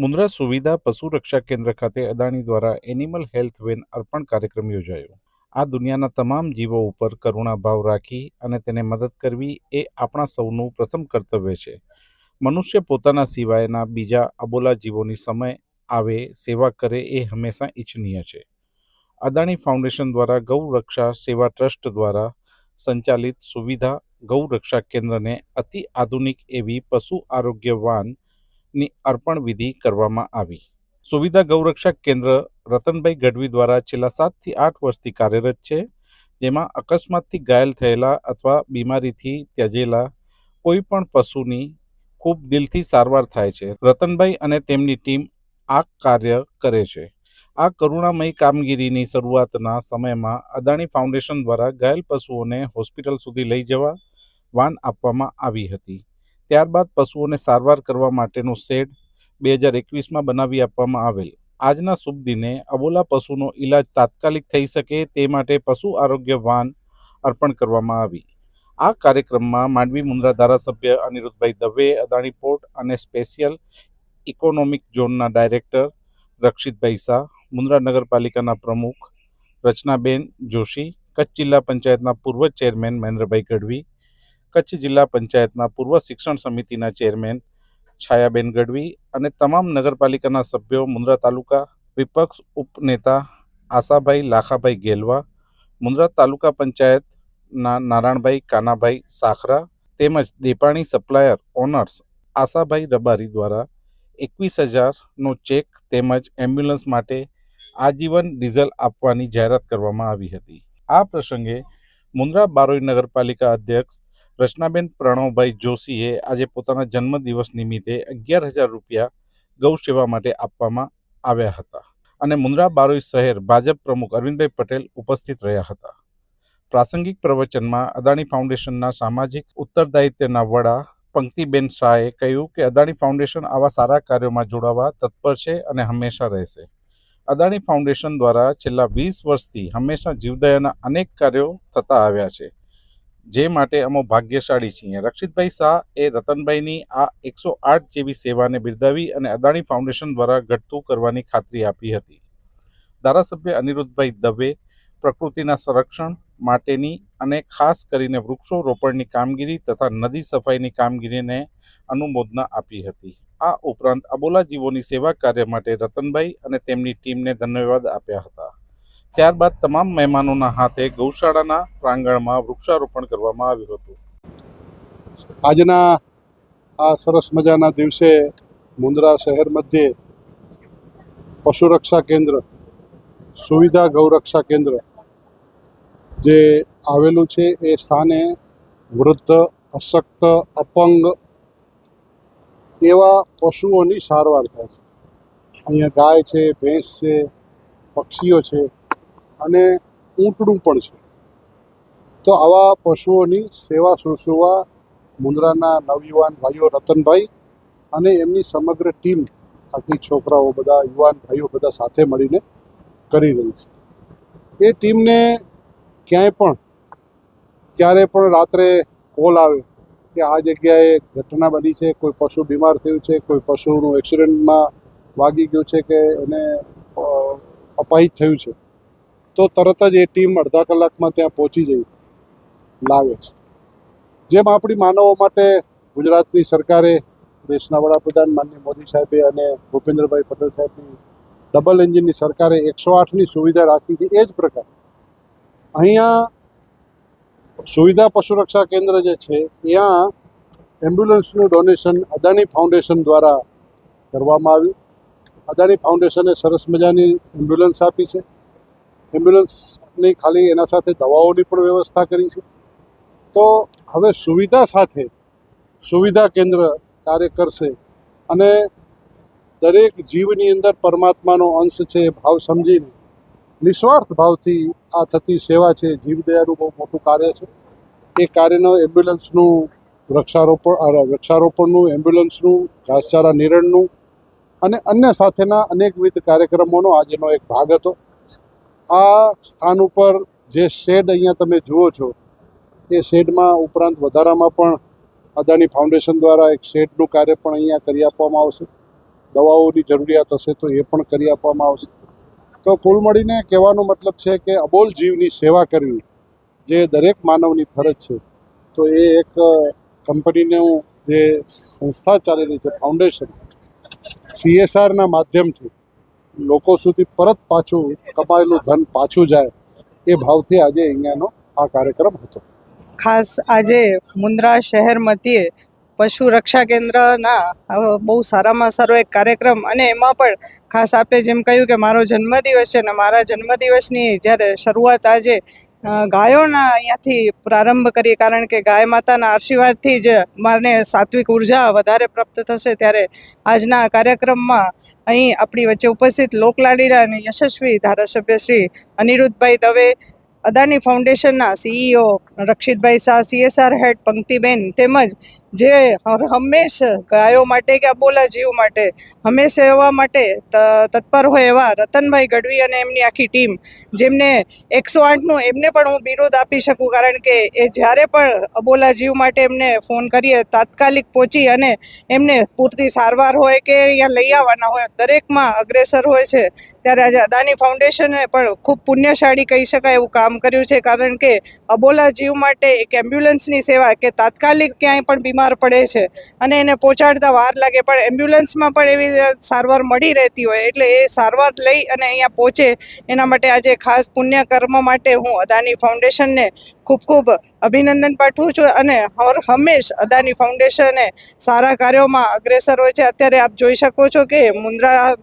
મુન્દ્રા સુવિધા પશુ રક્ષા કેન્દ્ર ખાતે અદાણી દ્વારા એનિમલ હેલ્થ વેન અર્પણ કાર્યક્રમ યોજાયો. આ દુનિયાના તમામ જીવો ઉપર કરુણા ભાવ રાખી અને તેને મદદ કરવી એ આપણા સૌનું પ્રથમ કર્તવ્ય છે. મનુષ્ય પોતાના સિવાયના બીજા અબોલા જીવોની સમય આવે, સેવા કરે એ હંમેશા ઇચ્છનીય છે. અદાણી ફાઉન્ડેશન દ્વારા ગૌ રક્ષા સેવા ટ્રસ્ટ દ્વારા સંચાલિત સુવિધા ગૌ રક્ષા કેન્દ્રને અતિ આધુનિક એવી પશુ આરોગ્ય વાન ની અર્પણ વિધિ કરવામાં આવી. સુવિધા ગૌરક્ષક કેન્દ્ર રતનભાઈ ગઢવી દ્વારા છેલ્લા સાતથી આઠ વર્ષથી કાર્યરત છે, જેમાં અકસ્માતથી ઘાયલ થયેલા અથવા બીમારીથી ત્યજેલા કોઈ પણ પશુની ખૂબ દિલથી સારવાર થાય છે. રતનભાઈ અને તેમની ટીમ આ કાર્ય કરે છે. આ કરુણામય કામગીરીની શરૂઆતના સમયમાં અદાણી ફાઉન્ડેશન દ્વારા ઘાયલ પશુઓને હોસ્પિટલ સુધી લઈ જવા વાન આપવામાં આવી હતી. ત્યારબાદ પશુઓને સારવાર કરવા માટેનો શેડ બે હજાર એકવીસમાં બનાવી આપવામાં આવેલ. આજના શુભ દિને અબોલા પશુનો ઈલાજ તાત્કાલિક થઈ શકે તે માટે પશુ આરોગ્ય વાન અર્પણ કરવામાં આવી. આ કાર્યક્રમમાં માંડવી મુન્દ્રા ધારાસભ્ય અનિરુદ્ધભાઈ દવે, અદાણી પોર્ટ અને સ્પેશિયલ ઇકોનોમિક ઝોનના ડાયરેક્ટર રક્ષિતભાઈ શાહ, મુન્દ્રા નગરપાલિકાના પ્રમુખ રચનાબેન જોશી, કચ્છ જિલ્લા પંચાયતના પૂર્વ ચેરમેન મહેન્દ્રભાઈ ગઢવી કચ્છ જિલ્લા પંચાયતના પૂર્વ શિક્ષણ સમિતિના ચેરમેન છાયાબેન ગઢવી અને તમામ નગરપાલિકાના સભ્યો, મુન્દ્રા તાલુકા વિપક્ષ ઉપનેતા આશાભાઈ લાખાભાઈ ગેલવા, મુન્દ્રા તાલુકા પંચાયતના નારાયણભાઈ કાનાભાઈ સાખરા તેમજ દેપાણી સપ્લાયર ઓનર્સ આશાભાઈ રબારી દ્વારા એકવીસ હજારનો ચેક તેમજ એમ્બ્યુલન્સ માટે આજીવન ડીઝલ આપવાની જાહેરાત કરવામાં આવી હતી. આ પ્રસંગે મુન્દ્રા બારોઈ નગરપાલિકા અધ્યક્ષ રચનાબેન પ્રણવભાઈ જોશીએ આજે પોતાના જન્મદિવસ નિમિત્તે અગિયાર હજાર રૂપિયા ગૌ સેવા માટે આપવામાં આવ્યા હતા અને મુન્દ્રા બારોઈ શહેર ભાજપ પ્રમુખ અરવિંદભાઈ પટેલ ઉપસ્થિત રહ્યા હતા. પ્રાસંગિક પ્રવચનમાં અદાણી ફાઉન્ડેશનના સામાજિક ઉત્તરદાયિત્વના વડા પંક્તિબેન શાહે કહ્યું કે અદાણી ફાઉન્ડેશન આવા સારા કાર્યોમાં જોડાવા તત્પર છે અને હંમેશા રહેશે. અદાણી ફાઉન્ડેશન દ્વારા છેલ્લા વીસ વર્ષથી હંમેશા જીવદયાના અનેક કાર્યો થતા આવ્યા છે. જે માટે અમો ભાગ્યશાળી છીએ. રક્ષિતભાઈ શાહ એ રતનભાઈની આ એકસો આઠ જેવી સેવાને બિરદાવી અને અદાણી ફાઉન્ડેશન દ્વારા ઘટતું કરવાની ખાતરી આપી હતી. ધારાસભ્ય અનિરુદ્ધભાઈ દવે પ્રકૃતિના સંરક્ષણ માટેની અને ખાસ કરીને વૃક્ષો રોપણની કામગીરી તથા નદી સફાઈની કામગીરીને અનુમોદના આપી હતી. આ ઉપરાંત અબોલા જીવોની સેવા કાર્ય માટે રતનભાઈ અને તેમની ટીમને ધન્યવાદ આપ્યા હતા. ત્યારબાદ તમામ મહેમાનોના હાથે ગૌશાળાના પ્રાંગણમાં વૃક્ષારોપણ કરવામાં આવ્યું હતું. આજના આ સરસ મજાના દિવસે મુન્દ્રા શહેર મધ્યે પશુ રક્ષા કેન્દ્ર, સુવિધા ગૌરક્ષા કેન્દ્ર જે આવેલું છે, એ સ્થાને વૃદ્ધ, અશક્ત, અપંગ એવા પશુઓની સારવાર થાય છે. અહીંયા ગાય છે, ભેંસ છે, પક્ષીઓ છે અને ઊંટડું પણ છે. તો આવા પશુઓની સેવા શુશ્રુષા મુન્દ્રાના નવયુવાન ભાઈઓ રતનભાઈ અને એમની સમગ્ર ટીમ આખી છોકરાઓ બધા, યુવાન ભાઈઓ બધા સાથે મળીને કરી રહી છે. એ ટીમને ક્યાંય પણ, ક્યારે પણ રાત્રે કોલ આવે કે આ જગ્યાએ ઘટના બની છે, કોઈ પશુ બીમાર થયું છે, કોઈ પશુનું એક્સિડન્ટમાં વાગી ગયું છે કે એને અપાહિત થયું છે તો તરત જ એ ટીમ અડધા કલાકમાં ત્યાં પહોંચી જઈ લાવે છે. જેમ આપણી માનવો માટે ગુજરાતની સરકારે દેશના વડાપ્રધાન માનનીય મોદી સાહેબે અને ભૂપેન્દ્રભાઈ પટેલ સાહેબની ડબલ એન્જિનની સરકારે એકસો આઠની સુવિધા રાખી છે, એ જ પ્રકાર. અહીંયા સુવિધા પશુ રક્ષા કેન્દ્ર જે છે, ત્યાં એમ્બ્યુલન્સનું ડોનેશન અદાણી ફાઉન્ડેશન દ્વારા કરવામાં આવ્યું. અદાણી ફાઉન્ડેશને સરસ મજાની એમ્બ્યુલન્સ આપી છે. એમ્બ્યુલન્સની ખાલી એના સાથે દવાઓની પણ વ્યવસ્થા કરી છે. તો હવે સુવિધા સાથે સુવિધા કેન્દ્ર કાર્ય કરશે અને દરેક જીવની અંદર પરમાત્માનો અંશ છે એ ભાવ સમજીને નિસ્વાર્થ ભાવથી આ થતી સેવા છે, જીવદયાનું બહુ મોટું કાર્ય છે. એ કાર્યનો એમ્બ્યુલન્સનું વૃક્ષારોપણ વૃક્ષારોપણનું, એમ્બ્યુલન્સનું, ઘાસચારા નિરણનું અને અન્ય સાથેના અનેકવિધ કાર્યક્રમોનો આજનો એક ભાગ હતો. આ સ્થાન ઉપર જે શેડ અહીંયા તમે જુઓ છો, એ શેડમાં ઉપરાંત વધારામાં પણ અદાની ફાઉન્ડેશન દ્વારા એક શેડનું કાર્ય પણ અહીંયા કરી આપવામાં આવશે. દવાઓની જરૂરિયાત હશે તો એ પણ કરી આપવામાં આવશે. તો કુલ મળીને કહેવાનો મતલબ છે કે અબોલ જીવની સેવા કરવી, જે દરેક માનવની ફરજ છે, તો એ એક કંપનીનું જે સંસ્થા ચાલેલી છે, ફાઉન્ડેશન સીએસઆરના માધ્યમથી લોકો સુધી પરત પાછું કમાયેલું ધન પાછું જાય એ ભાવથી આજે અહીંયાનો આ કાર્યક્રમ હતો. ખાસ આજે મુન્દ્રા શહેર મધ્યે પશુ રક્ષા કેન્દ્રના બહુ સારામાં સારો એક કાર્યક્રમ અને એમાં પણ ખાસ આપે જેમ કહ્યું કે મારો જન્મદિવસ છે અને મારા જન્મદિવસની જ્યારે શરૂઆત આજે ગાયોના અહીંયાથી પ્રારંભ કરીએ, કારણ કે ગાય માતાના આશીર્વાદથી જ મને સાત્વિક ઊર્જા વધારે પ્રાપ્ત થશે ત્યારે આજના કાર્યક્રમમાં અહીં આપણી વચ્ચે ઉપસ્થિત લોકલાડીલા અને યશસ્વી ધારાસભ્ય શ્રી અનિરુદ્ધભાઈ દવે, અદાણી ફાઉન્ડેશનના CEO Rakshitbhai Shah, CSR head Panktiben તેમજ જે હંમેશ ગાયો માટે કે અબોલા જીવ માટે હંમેશ સેવા માટે તત્પર હોય એવા રતનભાઈ ગઢવી અને એમની આખી ટીમ, જેમને એકસો આઠનું એમને પણ હું વિરોધ આપી શકું કારણ કે એ જ્યારે પણ અબોલા જીવ માટે એમને ફોન કરીએ, તાત્કાલિક પહોંચી અને એમને પૂરતી સારવાર હોય કે અહીંયા લઈ આવવાના હોય, દરેકમાં અગ્રેસર હોય છે, ત્યારે આજે અદાની ફાઉન્ડેશને પણ ખૂબ પુણ્યશાળી કહી શકાય એવું કામ કર્યું છે, કારણ કે અબોલા જીવ માટે એક એમ્બ્યુલન્સની સેવા કે તાત્કાલિક ક્યાંય પણ બીમાર પડે છે અને એને પહોંચાડતા વાર લાગે. પણ એમ્બ્યુલન્સમાં પણ એવી સારવાર મળી રહેતી હોય એટલે એ સારવાર લઈ અને અહીંયા પહોંચે. એના માટે આજે ખાસ પુણ્ય કર્મ માટે હું અદાની ફાઉન્ડેશનને ખૂબ ખૂબ અભિનંદન પાઠવું છું અને હર હંમેશ અદાની ફાઉન્ડેશને સારા કાર્યોમાં અગ્રેસર હોય છે. અત્યારે આપ જોઈ શકો છો કે મુન્દ્રા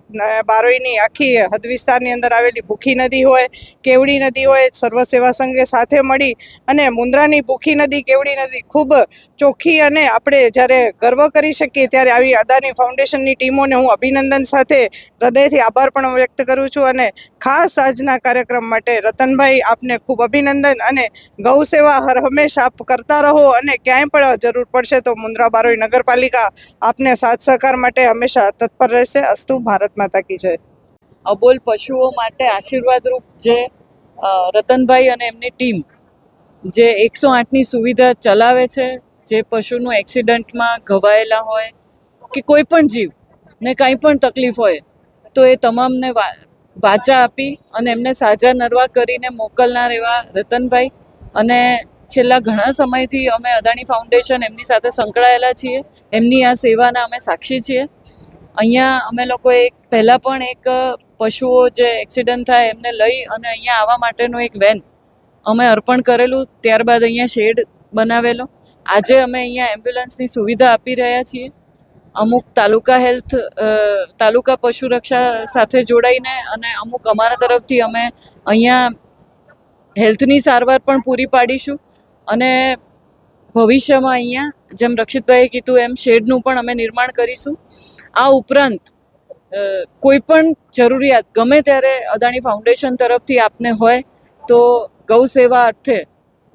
બારોઈની આખી હદ વિસ્તારની અંદર આવેલી ભૂખી નદી હોય, કેવડી નદી હોય સર્વ સેવા સંઘે સાથે મળી અને મુન્દ્રાની ભૂખી નદી, કેવડી નદી ખૂબ ચોખ્ખી અને આપણે જ્યારે ગર્વ કરી શકીએ ત્યારે આવી અદાની ફાઉન્ડેશનની ટીમોને હું અભિનંદન સાથે હૃદયથી આભાર પણ વ્યક્ત કરું છું અને ખાસ આજના કાર્યક્રમ માટે રતનભાઈ આપને ખૂબ અભિનંદન અને ગૌ સેવા હર હંમેશ આપ કરતા રહો અને ક્યાંય પણ જરૂર પડશે તો મુન્દ્રા બારોઈ નગરપાલિકા આપને સાથ સહકાર માટે હંમેશા તત્પર રહેશે. અસ્તુ, ભારત માતા કી જય. અબોલ પશુઓ માટે આશીર્વાદરૂપ જે રતનભાઈ અને એમની ટીમ જે એકસો આઠની સુવિધા ચલાવે છે જે પશુનું એક્સિડન્ટમાં ઘવાયેલા હોય કે કોઈ પણ જીવ, ને કંઈ પણ તકલીફ હોય, તો એ તમામને વાચા આપી અને એમને સાજા નરવા કરીને મોકલનાર એવા રતનભાઈ. અને છેલ્લા ઘણા સમયથી અમે અદાણી ફાઉન્ડેશન એમની સાથે સંકળાયેલા છીએ. એમની આ સેવાના અમે સાક્ષી છીએ. અહીંયા અમે લોકો એક, પહેલાં પણ એક પશુઓ જે એક્સિડન્ટ થાય એમને લઈ અને અહીંયા આવવા માટેનું એક વેન અમે અર્પણ કરેલું. ત્યારબાદ અહીંયા શેડ બનાવેલો. આજે અમે અહીંયા એમ્બ્યુલન્સની સુવિધા આપી રહ્યા છીએ. અમુક તાલુકા હેલ્થ તાલુકા પશુ રક્ષા સાથે જોડાઈને અને અમુક અમારા તરફથી અમે અહીંયા હેલ્થની સારવાર પણ પૂરી પાડીશું. અને ભવિષ્યમાં અહીંયા, જેમ રક્ષિતભાઈએ કીધું એમ, શેડનું પણ અમે નિર્માણ કરીશું. આ ઉપરાંત કોઈ પણ જરૂરિયાત ગમે ત્યારે અદાણી ફાઉન્ડેશન તરફથી આપને હોય, તો ગૌ સેવા અર્થે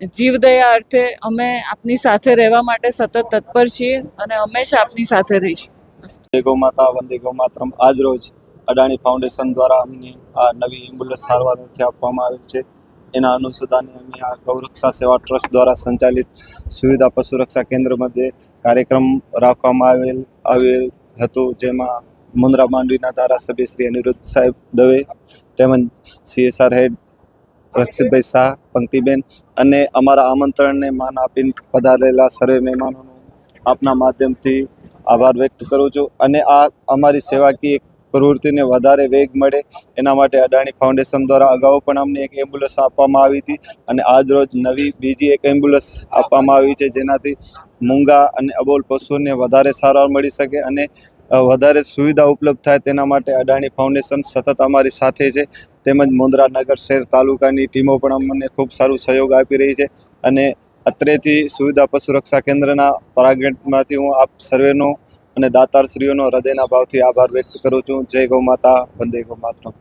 જીવદયા અર્થે અમે આપની સાથે રહેવા માટે સતત તત્પર છીએ અને હંમેશા આપની સાથે રહીશું. ગૌ માતા, વંદે ગૌ માતરમ. આજ રોજ અડાણી ફાઉન્ડેશન દ્વારા અમને આ નવી એમ્બ્યુલન્સ સારવાર અર્થે આપવામાં આવેલ છે. એના અનુસંધાને અમે આ ગૌરક્ષા સેવા ટ્રસ્ટ દ્વારા સંચાલિત સુવિધા પશુ રક્ષા કેન્દ્ર મધ્યે કાર્યક્રમ રાખવામાં આવેલ આવેલ હતો. જેમાં મુન્દ્રા માંડવીના ધારાસભ્ય શ્રી અનિરુદ્ધ સાહેબ દવે તેમજ સીએસઆર હેડ રક્ષિતભાઈ શાહ, પંક્તિબેન અને અમારા આમંત્રણને માન આપીને પધારેલા સર્વે મહેમાનોનો આપના માધ્યમથી આભાર વ્યક્ત કરું છું અને આ અમારી સેવાકીય પ્રવૃત્તિને વધારે વેગ મળે એના માટે અદાણી ફાઉન્ડેશન દ્વારા અગાઉ પણ અમને એક એમ્બ્યુલન્સ આપવામાં આવી હતી અને આજ રોજ નવી બીજી એક એમ્બ્યુલન્સ આપવામાં આવી છે જેનાથી મૂંગા અને અબોલ પશુઓને વધારે સારવાર મળી શકે અને વધારે સુવિધા ઉપલબ્ધ થાય તેના માટે અદાણી ફાઉન્ડેશન સતત અમારી સાથે છે. તેમજ મુન્દ્રા નગર શહેર તાલુકાની ટીમો પણ અમને ખૂબ સારું સહયોગ આપી રહી છે. અને અત્રેથી સુવિધા પશુ રક્ષા કેન્દ્રના પરાગેટમાંથી હું આપ સર્વેનો અને દાતારશ્રીઓનો હૃદયના ભાવથી આભાર વ્યક્ત કરું છું. જય ગૌ માતા, વંદે ગૌ માતરમ.